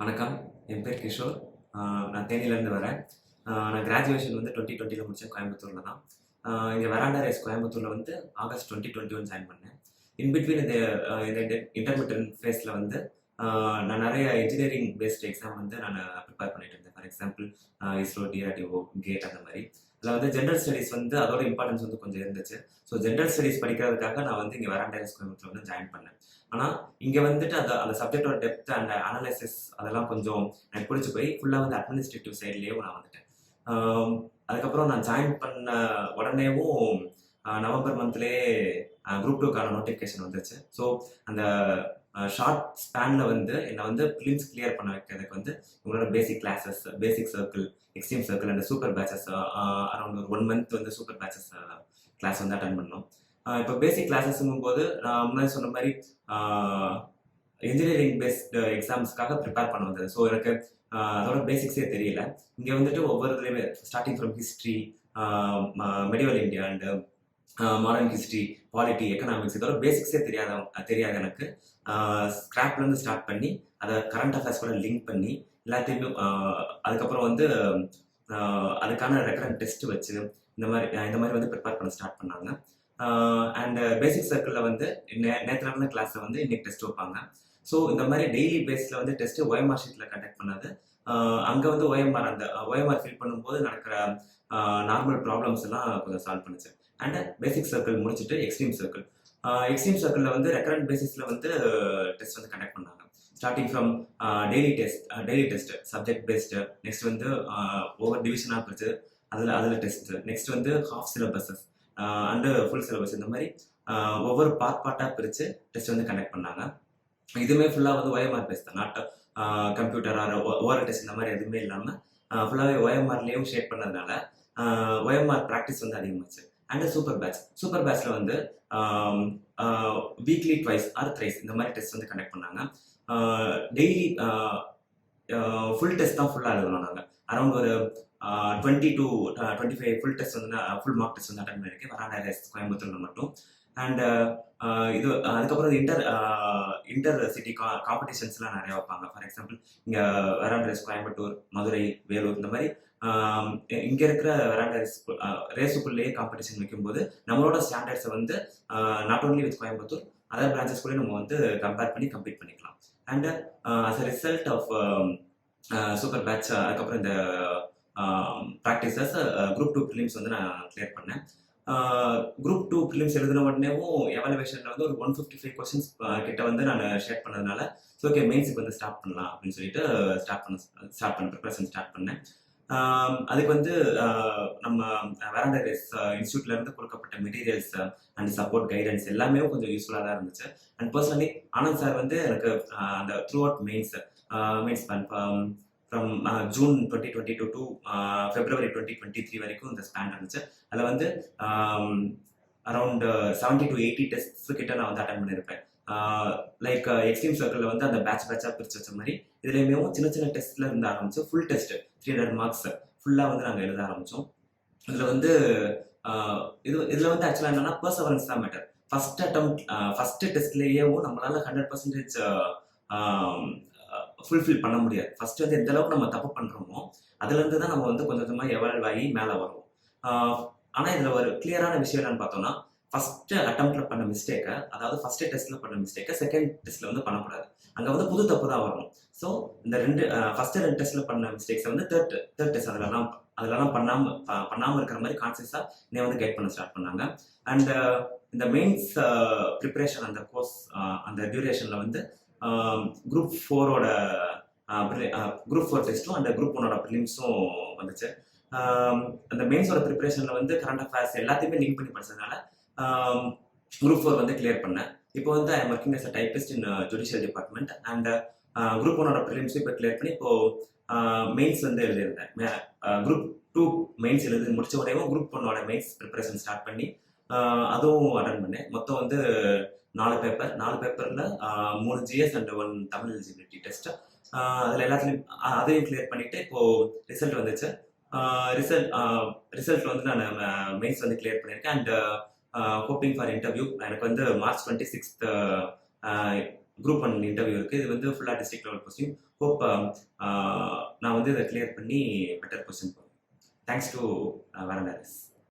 வணக்கம். என் பேர் கிஷோர். நான் தேனியிலேருந்து வரேன். நான் கிராஜுவேஷன் வந்து டுவெண்ட்டி டுவெண்ட்டியில் முடித்தேன் கோயம்புத்தூரில் தான். இங்கே வராண்டா ரேஸ் கோயம்புத்தூரில் வந்து August twenty twenty one join பண்ணேன் இன்பிட்வீன் இந்த இந்த இன்டர்மீடியன் ஃபேஸில் வந்து நான் நிறைய இன்ஜினியரிங் பேஸ்டு எக்ஸாம் வந்து நான் ப்ரிப்பேர் பண்ணிட்டு இருந்தேன். For example ISRO DRDO GATE அந்த மாதிரி. அதில் வந்து ஜென்ரல் ஸ்டடீஸ் வந்து அதோட இம்பார்ட்டன்ஸ் வந்து கொஞ்சம் இருந்துச்சு. ஸோ ஜென்ரல் ஸ்டடீஸ் படிக்கிறதுக்காக நான் வந்து இங்கே வெராண்டா ரேஸ் கோயம்புத்தூர் வந்து ஜாயின் பண்ணேன். ஆனால் இங்கே வந்துட்டு அந்த அந்த சப்ஜெக்டோட டெப்த் அண்ட் அனாலிசிஸ் அதெல்லாம் கொஞ்சம் எனக்கு பிடிச்சி போய் ஃபுல்லாக வந்து அட்மினிஸ்ட்ரேட்டிவ் சைட்லேயும் நான் வந்துட்டேன். அதுக்கப்புறம் நான் ஜாயின் பண்ண உடனேவும் நவம்பர் மந்த்லேயே குரூப் டூக்கான நோட்டிஃபிகேஷன் வந்துருச்சு. ஸோ அந்த ஷார்ட் ஸ்பேனில் வந்து என்னை வந்து ஃபிலிம்ஸ் கிளியர் பண்ண வைக்கிறதுக்கு வந்து உங்களோட basic classes basic circle extreme circle and super batches around ஒரு ஒன் மந்த் வந்து சூப்பர் பேச்சஸ் கிளாஸ் வந்து அட்டன் பண்ணோம். இப்போ பேசிக் கிளாஸஸ்ங்கும் போது நான் முன்னாடி சொன்ன மாதிரி இன்ஜினியரிங் பேஸ்டு எக்ஸாம்ஸ்க்காக ப்ரிப்பேர் பண்ண வந்தது. ஸோ எனக்கு அதோட பேசிக்ஸே தெரியல. இங்கே வந்துட்டு ஒவ்வொரு starting from history medieval India and modern history polity economics இதோட பேசிக்ஸே தெரியாத தெரியாது எனக்கு. ஸ்கிராப்லேருந்து ஸ்டார்ட் பண்ணி அதை கரண்ட் அஃபேர்ஸ் கூட லிங்க் பண்ணி எல்லாத்தையுமே அதுக்கப்புறம் வந்து அதுக்கான ரெக்கரண்ட் டெஸ்ட் வச்சு இந்த மாதிரி இந்த மாதிரி வந்து ப்ரிப்பேர் பண்ண ஸ்டார்ட் பண்ணாங்க. அண்ட் பேசிக் சர்க்கிளில் வந்து நே நேற்று நடந்த கிளாஸில் வந்து இன்னைக்கு டெஸ்ட் வைப்பாங்க. ஸோ இந்த மாதிரி டெய்லி பேஸில் வந்து டெஸ்ட்டு ஓஎம்ஆர் ஷீட்டில் கண்டக்ட் பண்ணாது. அங்கே வந்து ஓஎம்ஆர் அந்த ஓஎம்ஆர் ஃபில் பண்ணும்போது நடக்கிற நார்மல் ப்ராப்ளம்ஸ் எல்லாம் கொஞ்சம் சால்வ் பண்ணுச்சு. அண்ட் பேசிக் சர்க்கிள் முடிச்சுட்டு எக்ஸ்ட்ரீம் சர்க்கிள் எக்ஸ்ட்ரீம் சர்க்கிளில் வந்து ரெக்கரண்ட் பேசிஸில் வந்து டெஸ்ட் வந்து கண்டக்ட் பண்ணாங்க. Starting from daily test daily test subject based next வந்து ஒவ்வொரு டிவிஷனாக பிரிச்சு அதில் அதில் டெஸ்ட் நெக்ஸ்ட் வந்து half syllabuses and full syllabus இந்த மாதிரி ஒவ்வொரு பார்ட் பார்ட்டாக பிரித்து டெஸ்ட் வந்து கண்டக்ட் பண்ணாங்க. இதுவுமே ஃபுல்லாக வந்து ஒயமார் பேஸ் தான். Not computer or oral test இந்த மாதிரி எதுவுமே இல்லாமல் ஃபுல்லாகவே ஒயமார்லேயும் ஷேட் பண்ணதுனால ஒயமார் ப்ராக்டிஸ் வந்து அதிகமாச்சு. அண்ட் சூப்பர் பேட்ச் சூப்பர் பேட்ச்சில் வந்து வீக்லி ட்வைஸ் ஆர் த்ரைஸ் இந்த மாதிரி டெஸ்ட் வந்து கண்டக்ட் பண்ணாங்க. டெய்லி ஃபுல் டெஸ்ட் தான் ஃபுல்லாக எழுதணும் நாங்கள் அரௌண்ட் ஒரு twenty two twenty five full test வந்து ஃபுல் மார்க் டெஸ்ட் வந்து அட்டன் பண்ணியிருக்கேன். வராண்டா ரேஸ் கோயம்புத்தூரில் மட்டும். அண்ட் uh, uh, இது uh, அதுக்கப்புறம் இன்டர் இன்டர் சிட்டி கா காம்படிஷன்ஸ்லாம் நிறையா வைப்பாங்க. ஃபார் எக்ஸாம்பிள் இங்கே வராண்டா ரேஸ் கோயம்புத்தூர் மதுரை வேலூர் இந்த மாதிரி um, இங்கே இருக்கிற வராண்டா ரேஸ் ரேஸுக்குள்ளேயே காம்படிஷன் வைக்கும்போது நம்மளோட ஸ்டாண்டர்ட்ஸை வந்து not only with Coimbatore other branches கூட நம்ம வந்து கம்பேர் பண்ணி கம்ப்ளீட் பண்ணிக்கலாம். And as a result of super batch அதுக்கப்புறம் இந்த ப்ராக்டிசஸ் குரூப் டூ ஃபிலிம்ஸ் வந்து நான் கிளியர் பண்ணேன். குரூப் டூ ப்ரிலிம்ஸ் எழுதின உடனேவும் எவாலுவேஷனில் வந்து ஒரு ஒன் ஃபிஃப்டி ஃபைவ் கொஸ்டின்ஸ் கிட்ட வந்து நான் ஷேர் பண்ணதுனால ஸோ ஓகே மெயின்ஸுக்கு வந்து ஸ்டார்ட் பண்ணலாம் அப்படின்னு சொல்லிட்டு ஸ்டார்ட் பண்ண ஸ்டார்ட் பண்ண ப்ரிப்பரேஷன் ஸ்டார்ட் பண்ணேன். அதுக்கு வந்து நம்ம வேரண்டா ரேஸ் இன்ஸ்டியூட்ல இருந்து கொடுக்கப்பட்ட மெட்டீரியல்ஸ் அண்ட் சப்போர்ட் கைடன்ஸ் எல்லாமே கொஞ்சம் யூஸ்ஃபுல்லாக தான் இருந்துச்சு. அண்ட் பர்சனலி ஆனந்த் சார் வந்து எனக்கு அந்த throughout mains mains from June twenty twenty two to February twenty twenty three வரைக்கும் இந்த ஸ்பேன் இருந்துச்சு. அதில் வந்து around seventy to eighty tests கிட்ட நான் வந்து அட்டன் பண்ணியிருப்பேன் லைக் எக்ஸ்ட்ரீம் சர்க்கிளில் வந்து அந்த பேட்ச் பேட்சாக பிரிச்சு வச்ச மாதிரி இதுலேயுமே சின்ன சின்ன டெஸ்ட்டில் இருந்து ஆரம்பிச்சு full test three hundred marks ஃபுல்லாக வந்து நாங்கள் எழுத ஆரம்பித்தோம் இதில் வந்து இது இதில் வந்து ஆக்சுவலாக என்னன்னா பர்சவரன்ஸ் தான் மேட்டர் ஃபர்ஸ்ட் அட்டம் ஃபர்ஸ்ட் டெஸ்ட்லேயேவும் நம்மளால ஹண்ட்ரட் பர்சன்டேஜ் ஃபுல்ஃபில் பண்ண முடியாது. ஃபர்ஸ்ட் வந்து எந்த அளவுக்கு நம்ம தப்பு பண்ணுறோமோ அதுலேருந்து தான் நம்ம வந்து கொஞ்சம் கொஞ்சமாக எவால்வ் ஆகி மேலே வரும் ஆனால் இதில் ஒரு கிளியரான விஷயம் என்னன்னு பார்த்தோம்னா ஃபஸ்ட்டு அட்டம்ப்டில் பண்ண மிஸ்டேக்கை அதாவது ஃபஸ்ட்டு டெஸ்ட்டில் பண்ண மிஸ்டேக்கை செகண்ட் டெஸ்ட்டில் வந்து பண்ணக்கூடாது. அங்கே வந்து புது தப்பு தான் வரும் ஸோ இந்த ரெண்டு ஃபஸ்ட்டு ரெண்டு டெஸ்ட்டில் பண்ண மிஸ்டேக்ஸை வந்து தேர்ட் தேர்ட் டெஸ்ட் அதிலலாம் அதிலலாம் பண்ணாமல் பண்ணாமல் இருக்கிற மாதிரி கான்சியஸாக நீ வந்து கைட் பண்ண ஸ்டார்ட் பண்ணாங்க. அண்ட் இந்த மெயின்ஸ் ப்ரிப்பரேஷன் அந்த கோர்ஸ் அந்த டியூரேஷனில் வந்து குரூப் ஃபோரோட குரூப் ஃபோர் டெஸ்ட்டும் அந்த குரூப் ஒன்னோட ப்ரிலிம்ஸும் வந்துச்சு. அந்த மெயின்ஸோட ப்ரிப்பரேஷனில் வந்து கரண்ட் அஃபேர்ஸ் எல்லாத்தையுமே லிங்க் பண்ணி படிச்சதுனால குரூப் ஃபோர் வந்து கிளியர் பண்ணேன். இப்போ வந்து I working as a typist in judicial department and group ஒன்னோட ப்ரிலிம்ஸும் இப்போ கிளியர் பண்ணி இப்போ மெயின்ஸ் வந்து எழுதியிருந்தேன். குரூப் டூ மெயின்ஸ் எழுதி முடிச்ச உடனே குரூப் ஒன்னோட மெயின்ஸ் ப்ரிப்பரேஷன் ஸ்டார்ட் பண்ணி அதுவும் அட்டன் பண்ணேன். மொத்தம் வந்து நாலு பேப்பர் நாலு பேப்பரில் மூணு GS and one Tamil eligibility test அதில் எல்லாத்துலேயும் அதையும் கிளியர் பண்ணிட்டு இப்போது ரிசல்ட் வந்துச்சு. ரிசல்ட் ரிசல்ட் வந்து நான் மெயின்ஸ் வந்து கிளியர் பண்ணியிருக்கேன். அண்ட் ஹோப்பிங் ஃபார் இன்டர்வியூ எனக்கு வந்து March twenty sixth group one interview இருக்குது இது வந்து ஃபுல்லாக டிஸ்ட்ரிக்ட் லெவல் கொஸ்டின் ஹோப் நான் வந்து இதை கிளியர் பண்ணி பெட்டர் கொஸ்டின் போகிறேன் தேங்க்ஸ் டு வரண்டாரிஸ்